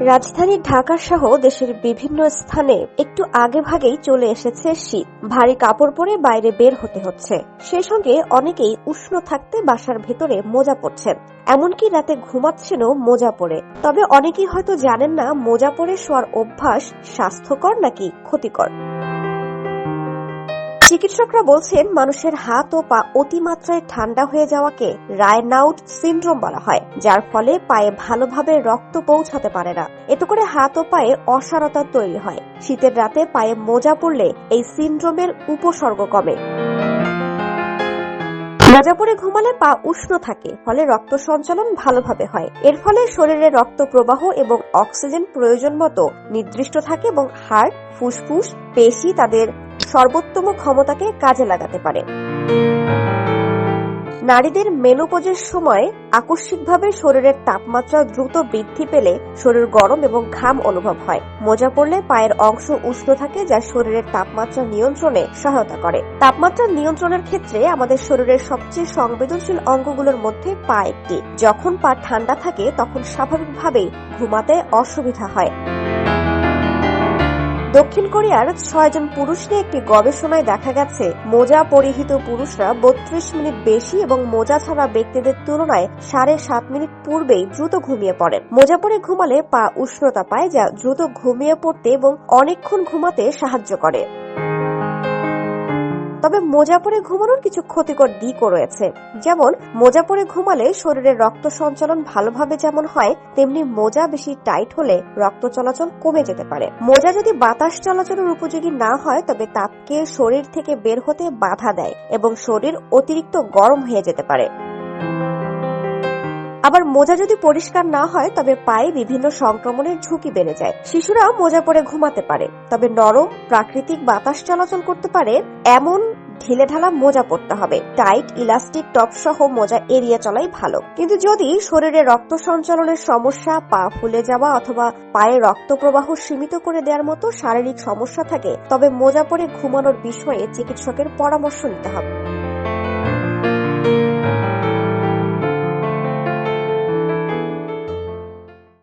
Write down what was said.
রাজধানী ঢাকা সহ দেশের বিভিন্ন স্থানে একটু আগে ভাগেই চলে এসেছে শীত। ভারী কাপড় পরে বাইরে বের হতে হচ্ছে। সে সঙ্গে অনেকেই উষ্ণ থাকতে বাসার ভেতরে মোজা পড়ছেন এমনকি রাতে ঘুমাচ্ছেনও মোজা পরে। তবে অনেকেই হয়তো জানেন না, মোজা পরে শোয়ার অভ্যাস স্বাস্থ্যকর নাকি ক্ষতিকর? চিকিৎসকরা বলছেন, মানুষের হাত ও পা অতিমাত্রায় ঠান্ডা হয়ে যাওয়াকে রায়নাউট সিন্ড্রোম বলা হয়, যার ফলে পায়ে ভালোভাবে রক্ত পৌঁছাতে পারে না। এতে করে হাত ও পায়ে অসারতা তৈরি হয়। শীতের রাতে পায়ে মোজা পড়লে এই সিন্ড্রোমের উপসর্গ কমে। মোজা পরে ঘুমালে পা উষ্ণ থাকে, ফলে রক্ত সঞ্চালন ভালোভাবে হয়। এর ফলে শরীরে রক্ত প্রবাহ এবং অক্সিজেন প্রয়োজন মতো নির্দিষ্ট থাকে এবং হাড়, ফুসফুস, পেশি তাদের সর্বোত্তম ক্ষমতাকে কাজে লাগাতে পারে। নারীদের মেনোপজের সময় আকস্মিকভাবে শরীরের তাপমাত্রা দ্রুত বৃদ্ধি পেলে শরীর গরম এবং ঘাম অনুভব হয়। মোজা পড়লে পায়ের অংশ উষ্ণ থাকে যা শরীরের তাপমাত্রা নিয়ন্ত্রণে সহায়তা করে। তাপমাত্রা নিয়ন্ত্রণের ক্ষেত্রে আমাদের শরীরের সবচেয়ে সংবেদনশীল অঙ্গগুলোর মধ্যে পা একটি। যখন পা ঠান্ডা থাকে, তখন স্বাভাবিকভাবেই ঘুমাতে অসুবিধা হয়। দক্ষিণ কোরিয়ার ছয়জন পুরুষ নিয়ে একটি গবেষণায় দেখা গেছে, মোজা পরিহিত পুরুষরা বত্রিশ মিনিট বেশি এবং মোজা ছাড়া ব্যক্তিদের তুলনায় সাড়ে সাত মিনিট পূর্বেই দ্রুত ঘুমিয়ে পড়েন। মোজা পরে ঘুমালে পা উষ্ণতা পায়, যা দ্রুত ঘুমিয়ে পড়তে এবং অনেকক্ষণ ঘুমাতে সাহায্য করে। তবে মোজা পরে ঘুমানোর কিছু ক্ষতিকর দিকও রয়েছে। যেমন, মোজা পরে ঘুমালে শরীরের রক্ত সঞ্চালন ভালোভাবে যেমন হয়, তেমনি মোজা বেশি টাইট হলে রক্ত চলাচল কমে যেতে পারে। মোজা যদি বাতাস চলাচলের উপযোগী না হয়, তবে তাপকে শরীর থেকে বের হতে বাধা দেয় এবং শরীর অতিরিক্ত গরম হয়ে যেতে পারে। আবার মোজা যদি পরিষ্কার না হয়, তবে পায়ে বিভিন্ন সংক্রমণের ঝুঁকি বেড়ে যায়। শিশুরা মোজা পরে ঘুমাতে পারে, তবে নরম, প্রাকৃতিক বাতাস চলাচল করতে পারে এমন ঢিলে ঢালা মোজা পরতে হবে। টাইট, ইলাস্টিক টপ সহ মোজা এড়িয়ে চলাই ভালো। কিন্তু যদি শরীরে রক্ত সঞ্চালনের সমস্যা, পা ফুলে যাওয়া অথবা পায়ে রক্ত প্রবাহ সীমিত করে দেওয়ার মতো শারীরিক সমস্যা থাকে, তবে মোজা পরে ঘুমানোর বিষয়ে চিকিৎসকের পরামর্শ নিতে হবে।